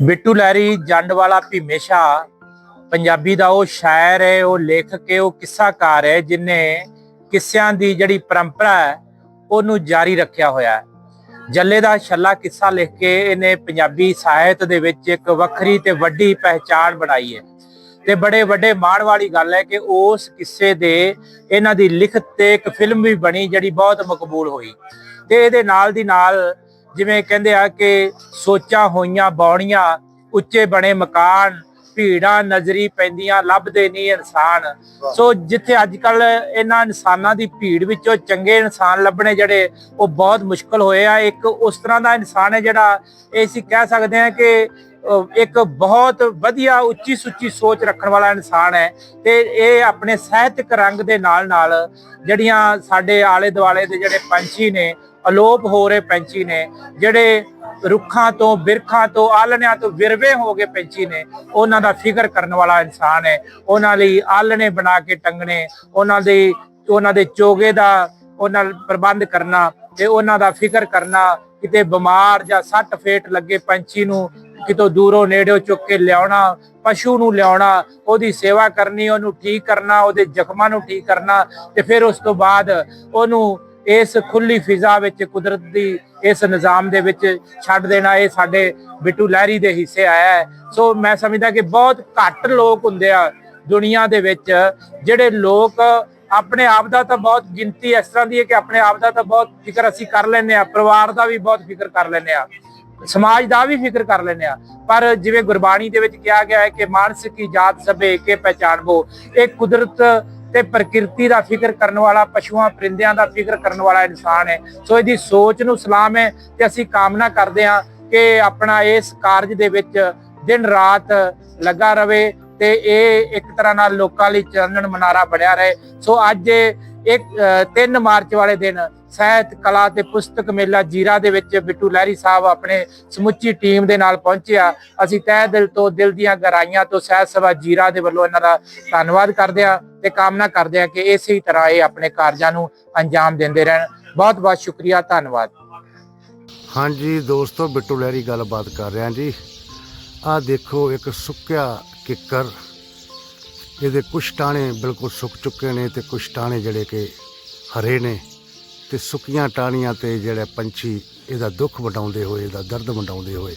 ਬਿੱਟੂ ਲਹਿਰੀ, ਜੰਡ ਵਾਲਾ ਭੀਮੇਸ਼ਾ ਪੰਜਾਬੀ ਦਾ ਉਹ ਸ਼ਾਇਰ ਹੈ, ਉਹ ਲੇਖਕ ਹੈ, ਉਹ ਕਿੱਸਾਕਾਰ ਹੈ, ਜਿਨੇ ਕਿੱਸਿਆਂ ਦੀ ਜਿਹੜੀ ਪਰੰਪਰਾ ਹੈ, ਉਹਨੂੰ ਜਾਰੀ ਰੱਖਿਆ ਹੋਇਆ ਹੈ। ਜੱਲੇ ਦਾ ਛੱਲਾ ਕਿੱਸਾ ਲਿਖ ਕੇ ਇਹਨੇ ਪੰਜਾਬੀ ਸਾਹਿਤ ਦੇ ਵਿੱਚ ਇੱਕ ਵੱਖਰੀ ਤੇ ਵੱਡੀ ਪਹਿਚਾਣ ਬਣਾਈ ਹੈ। ਤੇ ਬੜੇ ਵੱਡੇ ਮਾਣ ਵਾਲੀ ਗੱਲ ਹੈ ਕਿ ਉਸ ਕਿੱਸੇ ਦੇ ਇਹਨਾਂ ਦੀ ਲਿਖਤ ਤੇ ਇੱਕ ਫਿਲਮ ਵੀ ਬਣੀ ਜਿਹੜੀ ਬਹੁਤ ਮਕਬੂਲ ਹੋਈ। ਤੇ ਇਹਦੇ ਨਾਲ ਦੀ ਨਾਲ ਜਿਵੇਂ ਕਹਿੰਦੇ ਆ ਕਿ ਸੋਚਾਂ ਹੋਈਆਂ ਬੌਣੀਆਂ ਉੱਚੇ ਬਣੇ ਮਕਾਨ ਭੀੜਾਂ ਨਜ਼ਰੀ ਪੈਂਦੀਆਂ ਲੱਭਦੇ ਨਹੀਂ ਇਨਸਾਨ। ਸੋ ਜਿੱਥੇ ਅੱਜ ਕੱਲ ਇਹਨਾਂ ਇਨਸਾਨਾਂ ਦੀ ਭੀੜ ਵਿੱਚੋਂ ਚੰਗੇ ਇਨਸਾਨ ਲੱਭਣੇ ਜਿਹੜੇ ਉਹ ਬਹੁਤ ਮੁਸ਼ਕਲ ਹੋਏ ਆ। ਇੱਕ ਉਸ ਤਰ੍ਹਾਂ ਦਾ ਇਨਸਾਨ ਹੈ ਜਿਹੜਾ ਇਹ ਅਸੀਂ ਕਹਿ ਸਕਦੇ ਹਾਂ ਕਿ ਇੱਕ ਬਹੁਤ ਵਧੀਆ ਉੱਚੀ ਸੁੱਚੀ ਸੋਚ ਰੱਖਣ ਵਾਲਾ ਇਨਸਾਨ ਹੈ ਤੇ ਇਹ ਆਪਣੇ ਸਾਹਿਤਕ ਰੰਗ ਦੇ ਨਾਲ ਨਾਲ ਜਿਹੜੀਆਂ ਸਾਡੇ ਆਲੇ ਦੁਆਲੇ ਦੇ ਜਿਹੜੇ ਪੰਛੀ ਨੇ ਅਲੋਪ ਹੋ ਰਹੇ ਪੰਛੀ ਨੇ, ਜਿਹੜੇ ਰੁੱਖਾਂ ਤੋਂ, ਬਿਰਖਾਂ ਤੋਂ ਆਲਣਿਆਂ ਤੋਂ ਵਿਰਵੇ ਹੋ ਗਏ ਪੰਛੀ ਨੇ, ਉਹਨਾਂ ਦਾ ਫਿਕਰ ਕਰਨ ਵਾਲਾ ਇਨਸਾਨ ਹੈ। ਉਹਨਾਂ ਲਈ ਆਲਣੇ ਬਣਾ ਕੇ ਟੰਗਣੇ, ਉਹਨਾਂ ਦੇ ਉਹਨਾਂ ਦੇ ਚੋਗੇ ਦਾ ਉਹਨਾਂ ਪ੍ਰਬੰਧ ਕਰਨਾ ਤੇ ਉਹਨਾਂ ਦਾ ਫਿਕਰ ਕਰਨਾ, ਕਿਤੇ ਬਿਮਾਰ ਜਾਂ ਸੱਟ ਫੇਟ ਲੱਗੇ ਪੰਛੀ ਨੂੰ, ਕਿਤੋਂ ਦੂਰੋਂ ਨੇੜਿਓ ਚੁੱਕ ਕੇ ਲਿਆਉਣਾ, ਪਸ਼ੂ ਨੂੰ ਲਿਆਉਣਾ, ਉਹਦੀ ਸੇਵਾ ਕਰਨੀ, ਉਹਨੂੰ ਠੀਕ ਕਰਨਾ, ਉਹਦੇ ਜ਼ਖਮਾਂ ਨੂੰ ਠੀਕ ਕਰਨਾ ਤੇ ਫਿਰ ਉਸ ਤੋਂ ਬਾਅਦ ਉਹਨੂੰ ਇਸ ਖੁੱਲੀ ਫਿਜ਼ਾ ਵਿੱਚ ਕੁਦਰਤ ਦੀ ਇਸ ਨਿਜ਼ਾਮ ਦੇ ਵਿੱਚ ਛੱਡ ਦੇਣਾ ਇਹ ਸਾਡੇ ਬਿੱਟੂ ਲਹਿਰੀ ਦੇ ਹਿੱਸੇ ਆਇਆ ਸੋ ਮੈਂ ਸਮਝਦਾ ਕਿ ਬਹੁਤ ਘੱਟ ਲੋਕ ਹੁੰਦੇ ਆ ਦੁਨੀਆ ਦੇ ਵਿੱਚ, ਜਿਹੜੇ ਲੋਕ ਆਪਣੇ ਆਪ ਦਾ ਤਾਂ ਬਹੁਤ ਗਿਣਤੀ ਇਸ ਤਰ੍ਹਾਂ ਦੀ ਹੈ ਕਿ ਆਪਣੇ ਆਪ ਦਾ ਤਾਂ ਬਹੁਤ ਫਿਕਰ ਅਸੀਂ ਕਰ ਲੈਂਦੇ ਆ ਪਰਿਵਾਰ ਦਾ ਵੀ ਬਹੁਤ ਫਿਕਰ ਕਰ ਲੈਂਦੇ ਆ ਸਮਾਜ ਦਾ ਵੀ ਫਿਕਰ ਕਰ ਲੈਂਦੇ ਆ ਪਰ ਜਿਵੇਂ ਗੁਰਬਾਣੀ ਦੇ ਵਿੱਚ ਕਿਹਾ ਗਿਆ ਹੈ ਕਿ ਮਾਨਸਿਕ ਕੀ ਜਾਤ ਸਭੇ ਕੇ ਪਹਿਚਾਨਬੋ ਇਹ ਕੁਦਰਤ ਤੇ ਪ੍ਰਕਿਰਤੀ ਦਾ ਫਿਕਰ ਕਰਨ ਵਾਲਾ, ਪਸ਼ੂਆਂ, ਪਰਿੰਦਿਆਂ ਦਾ ਫਿਕਰ ਕਰਨ ਵਾਲਾ ਇਨਸਾਨ ਹੈ। ਸੋ ਇਹਦੀ ਸੋਚ ਨੂੰ ਸਲਾਮ ਹੈ ਤੇ ਅਸੀਂ ਕਾਮਨਾ ਕਰਦੇ ਹਾਂ ਕਿ ਆਪਣਾ ਇਸ ਕਾਰਜ ਦੇ ਵਿੱਚ ਦਿਨ ਰਾਤ ਲੱਗਾ ਰਵੇ ਤੇ ਇਹ ਇੱਕ ਤਰ੍ਹਾਂ ਨਾਲ ਲੋਕਾਂ ਲਈ ਚਾਨਣ ਮਨਾਰਾ ਬਣਿਆ ਰਹੇ। ਸੋ ਅੱਜ ਇੱਕ 3 ਮਾਰਚ ਵਾਲੇ ਦਿਨ ਸਾਹਿਤ ਕਲਾ ਤੇ ਪੁਸਤਕ ਮੇਲਾ ਜੀਰਾ ਦੇ ਵਿੱਚ ਬਿੱਟੂ ਲਹਿਰੀ ਸਾਹਿਬ ਆਪਣੇ ਸਮੁੱਚੀ ਟੀਮ ਦੇ ਨਾਲ ਪਹੁੰਚਿਆ। ਅਸੀਂ ਤਹਿ ਦਿਲ ਤੋਂ ਦਿਲ ਦੀਆਂ ਗਹਿਰਾਈਆਂ ਤੋਂ ਸਾਹਿਤ ਸਭਾ ਜੀਰਾ ਦੇ ਵੱਲੋਂ ਇਹਨਾਂ ਦਾ ਧੰਨਵਾਦ ਕਰਦੇ ਆ ਤੇ ਕਾਮਨਾ ਕਰਦੇ ਆ ਕਿ ਇਸੇ ਹੀ ਤਰ੍ਹਾਂ ਇਹ ਆਪਣੇ ਕਾਰਜਾਂ ਨੂੰ ਅੰਜਾਮ ਦਿੰਦੇ ਰਹਿਣ। ਬਹੁਤ ਬਹੁਤ ਸ਼ੁਕਰੀਆ, ਧੰਨਵਾਦ। ਹਾਂਜੀ ਦੋਸਤੋ, ਬਿੱਟੂ ਲਹਿਰੀ ਗੱਲਬਾਤ ਕਰ ਰਿਹਾ ਜੀ। ਆਹ ਦੇਖੋ, ਇੱਕ ਸੁੱਕਿਆ ਕਿੱਕਰ ਇਹਦੇ ਕੁਛ ਟਾਣੇ ਬਿਲਕੁਲ ਸੁੱਕ ਚੁੱਕੇ ਨੇ ਤੇ ਕੁਛ ਟਾਣੇ ਜਿਹੜੇ ਕਿ ਹਰੇ ਨੇ ਤੇ ਸੁੱਕੀਆਂ ਟਾਹਣੀਆਂ ਤੇ ਜਿਹੜੇ ਪੰਛੀ ਇਹਦਾ ਦੁੱਖ ਵਟਾਉਂਦੇ ਹੋਏ, ਇਹਦਾ ਦਰਦ ਵਟਾਉਂਦੇ ਹੋਏ,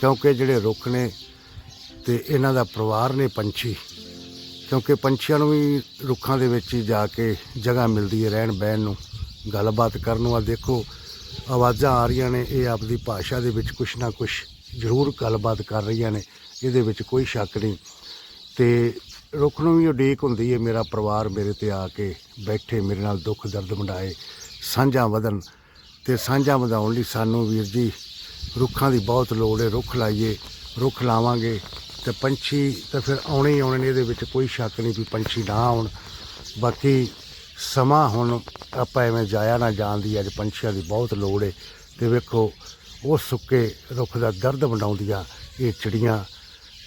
ਕਿਉਂਕਿ ਜਿਹੜੇ ਰੁੱਖ ਨੇ ਤੇ ਇਹਨਾਂ ਦਾ ਪਰਿਵਾਰ ਨੇ ਪੰਛੀ, ਕਿਉਂਕਿ ਪੰਛੀਆਂ ਨੂੰ ਵੀ ਰੁੱਖਾਂ ਦੇ ਵਿੱਚ ਹੀ ਜਾ ਕੇ ਜਗ੍ਹਾ ਮਿਲਦੀ ਹੈ ਰਹਿਣ ਬਹਿਣ ਨੂੰ, ਗੱਲਬਾਤ ਕਰਨ ਨੂੰ। ਆ ਦੇਖੋ, ਆਵਾਜ਼ਾਂ ਆ ਰਹੀਆਂ ਨੇ, ਇਹ ਆਪਦੀ ਭਾਸ਼ਾ ਦੇ ਵਿੱਚ ਕੁਛ ਨਾ ਕੁਛ ਜ਼ਰੂਰ ਗੱਲਬਾਤ ਕਰ ਰਹੀਆਂ ਨੇ, ਇਹਦੇ ਵਿੱਚ ਕੋਈ ਸ਼ੱਕ ਨਹੀਂ। ਤੇ ਰੁੱਖ ਨੂੰ ਵੀ ਉਡੀਕ ਹੁੰਦੀ ਹੈ ਮੇਰਾ ਪਰਿਵਾਰ ਮੇਰੇ ਤੇ ਆ ਕੇ ਬੈਠੇ, ਮੇਰੇ ਨਾਲ ਦੁੱਖ ਦਰਦ ਵੰਡਾਏ, ਸਾਂਝਾਂ ਵਧਣ ਤੇ ਸਾਂਝਾਂ ਵਧਾਉਣ ਲਈ ਸਾਨੂੰ ਵੀਰ ਜੀ ਰੁੱਖਾਂ ਦੀ ਬਹੁਤ ਲੋੜ ਹੈ ਰੁੱਖ ਲਾਈਏ, ਰੁੱਖ ਲਾਵਾਂਗੇ ਤੇ ਪੰਛੀ ਤਾਂ ਫਿਰ ਆਉਣੇ ਹੀ ਆਉਣੇ ਨੇ, ਇਹਦੇ ਵਿੱਚ ਕੋਈ ਸ਼ੱਕ ਨਹੀਂ ਵੀ ਪੰਛੀ ਨਾ ਆਉਣ। ਬਾਕੀ ਸਮਾਂ ਹੁਣ ਆਪਾਂ ਐਵੇਂ ਜਾਇਆ ਨਾ ਜਾਣ ਦੀ, ਅੱਜ ਪੰਛੀਆਂ ਦੀ ਬਹੁਤ ਲੋੜ ਹੈ ਤੇ ਵੇਖੋ, ਉਹ ਸੁੱਕੇ ਰੁੱਖ ਦਾ ਦਰਦ ਵੰਡਾਉਂਦੀਆਂ, ਇਹ ਚਿੜੀਆਂ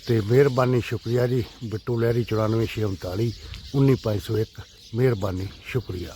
ਤੇ ਮਿਹਰਬਾਨੀ ਸ਼ੁਕਰੀਆ ਜੀ। ਬਿੱਟੂ ਲਹਿਰੀ 94639 19501 ਮਿਹਰਬਾਨੀ ਸ਼ੁਕਰੀਆ।